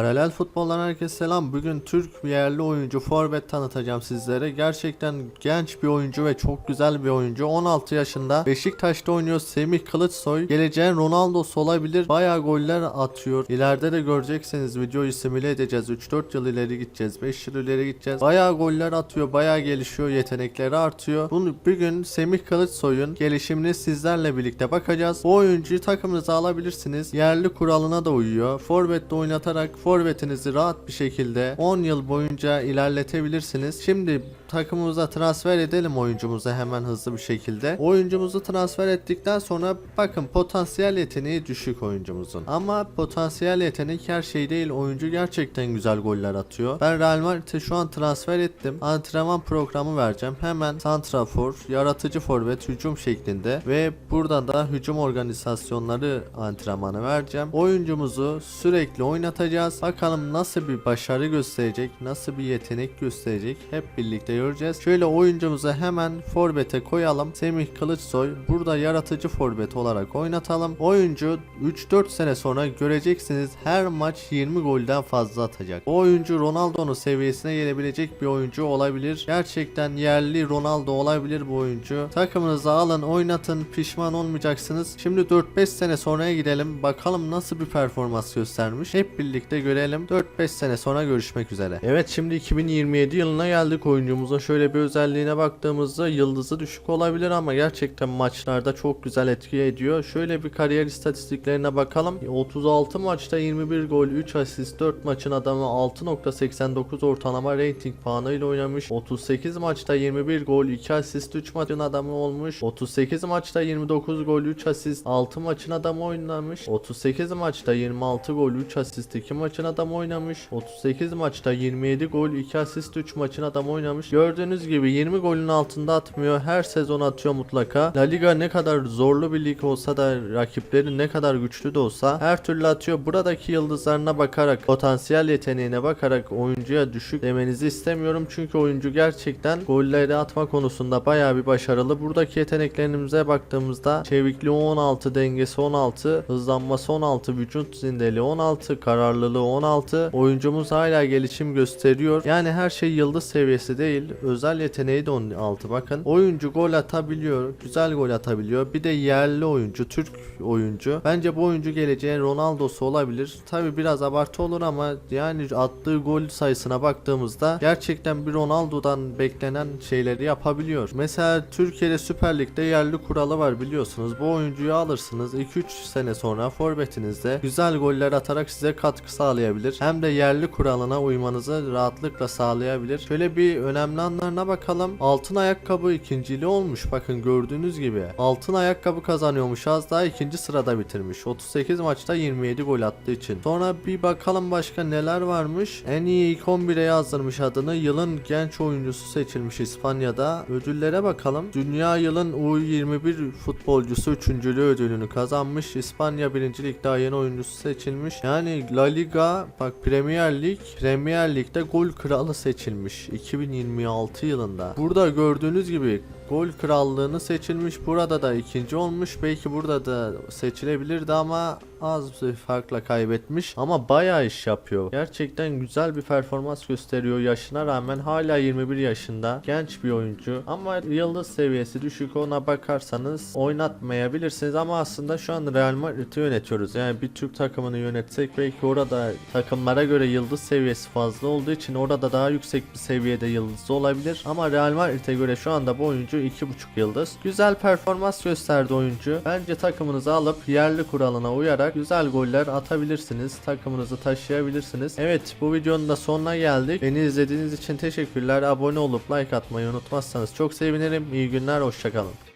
Paralel futboldan herkese selam. Bugün Türk yerli oyuncu forvet tanıtacağım sizlere. Gerçekten genç bir oyuncu ve çok güzel bir oyuncu. 16 yaşında Beşiktaş'ta oynuyor Semih Kılıçsoy. Geleceğin Ronaldo'su olabilir. Bayağı goller atıyor. İleride de göreceksiniz videoyu simüle edeceğiz. 3-4 yıl ileri gideceğiz. 5 yıl ileri gideceğiz. Bayağı goller atıyor. Bayağı gelişiyor. Yetenekleri artıyor. Bunu bugün Semih Kılıçsoy'un gelişimini sizlerle birlikte bakacağız. Bu oyuncuyu takımınıza alabilirsiniz. Yerli kuralına da uyuyor. Forvet'te oynatarak forvetinizi rahat bir şekilde 10 yıl boyunca ilerletebilirsiniz. Şimdi takımımıza transfer edelim oyuncumuzu hemen hızlı bir şekilde. Oyuncumuzu transfer ettikten sonra bakın potansiyel yeteneği düşük oyuncumuzun. Ama potansiyel yetenek her şey değil. Oyuncu gerçekten güzel goller atıyor. Ben Real Madrid'e şu an transfer ettim. Antrenman programı vereceğim. Hemen santrafor, yaratıcı forvet, hücum şeklinde ve burada da hücum organizasyonları antrenmanı vereceğim. Oyuncumuzu sürekli oynatacağız. Bakalım nasıl bir başarı gösterecek, nasıl bir yetenek gösterecek hep birlikte göreceğiz. Şöyle oyuncumuzu hemen forvete koyalım. Semih Kılıçsoy burada yaratıcı forvet olarak oynatalım. Oyuncu 3-4 sene sonra göreceksiniz her maç 20 golden fazla atacak. O oyuncu Ronaldo'nun seviyesine gelebilecek bir oyuncu olabilir. Gerçekten yerli Ronaldo olabilir bu oyuncu. Takımınıza alın, oynatın, pişman olmayacaksınız. Şimdi 4-5 sene sonraya gidelim. Bakalım nasıl bir performans göstermiş. Hep birlikte görelim. 4-5 sene sonra görüşmek üzere. Evet şimdi 2027 yılına geldik oyuncumuzun şöyle bir özelliğine baktığımızda yıldızı düşük olabilir ama gerçekten maçlarda çok güzel etki ediyor. Şöyle bir kariyer istatistiklerine bakalım. 36 maçta 21 gol, 3 asist, 4 maçın adamı 6.89 ortalama rating puanıyla oynamış. 38 maçta 21 gol, 2 asist, 3 maçın adamı olmuş. 38 maçta 29 gol, 3 asist, 6 maçın adamı oynamış. 38 maçta 26 gol, 3 asist, 2 maçın adamı oynamış. 38 maçta 27 gol, 2 asist, 3 maçın adamı oynamış. Gördüğünüz gibi 20 golün altında atmıyor. Her sezon atıyor mutlaka. La Liga ne kadar zorlu bir lig olsa da rakipleri ne kadar güçlü de olsa her türlü atıyor. Buradaki yıldızlarına bakarak, potansiyel yeteneğine bakarak oyuncuya düşük demenizi istemiyorum. Çünkü oyuncu gerçekten golleri atma konusunda bayağı bir başarılı. Buradaki yeteneklerimize baktığımızda çevikliği 16, dengesi 16, hızlanması 16, vücut zindeliği 16, kararlılığı 16. Oyuncumuz hala gelişim gösteriyor. Yani her şey yıldız seviyesi değil. Özel yeteneği de 16 bakın. Oyuncu gol atabiliyor. Güzel gol atabiliyor. Bir de yerli oyuncu, Türk oyuncu. Bence bu oyuncu geleceğin Ronaldo'su olabilir. Tabi biraz abartı olur ama yani attığı gol sayısına baktığımızda gerçekten bir Ronaldo'dan beklenen şeyleri yapabiliyor. Mesela Türkiye'de Süper Lig'de yerli kuralı var biliyorsunuz. Bu oyuncuyu alırsınız 2-3 sene sonra forvetinizde güzel goller atarak size katkı sağlayabilir. Hem de yerli kuralına uymanızı rahatlıkla sağlayabilir. Şöyle bir önemli anlarına bakalım. Altın ayakkabı ikinciliği olmuş. Bakın gördüğünüz gibi. Altın ayakkabı kazanıyormuş. Az daha ikinci sırada bitirmiş. 38 maçta 27 gol attığı için. Sonra bir bakalım başka neler varmış. En iyi ilk 11'e yazdırmış adını. Yılın genç oyuncusu seçilmiş İspanya'da. Ödüllere bakalım. Dünya yılın U21 futbolcusu 3. ödülünü kazanmış. İspanya 1. Lig'de yeni oyuncusu seçilmiş. Yani La Liga bak Premier Lig Premier Lig'de gol kralı seçilmiş 2026 yılında. Burada gördüğünüz gibi gol krallığını seçilmiş. Burada da ikinci olmuş. Belki burada da seçilebilirdi ama az bir farkla kaybetmiş. Ama bayağı iş yapıyor. Gerçekten güzel bir performans gösteriyor yaşına rağmen. Hala 21 yaşında. Genç bir oyuncu. Ama yıldız seviyesi düşük ona bakarsanız oynatmayabilirsiniz. Ama aslında şu an Real Madrid'i yönetiyoruz. Yani bir Türk takımını yönetsek belki orada takımlara göre yıldız seviyesi fazla olduğu için orada daha yüksek bir seviyede yıldız olabilir. Ama Real Madrid'e göre şu anda bu oyuncu 2.5 yıldız. Güzel performans gösterdi oyuncu. Bence takımınızı alıp yerli kuralına uyarak güzel goller atabilirsiniz. Takımınızı taşıyabilirsiniz. Evet bu videonun da sonuna geldik. Beni izlediğiniz için teşekkürler. Abone olup like atmayı unutmazsanız çok sevinirim. İyi günler hoşçakalın.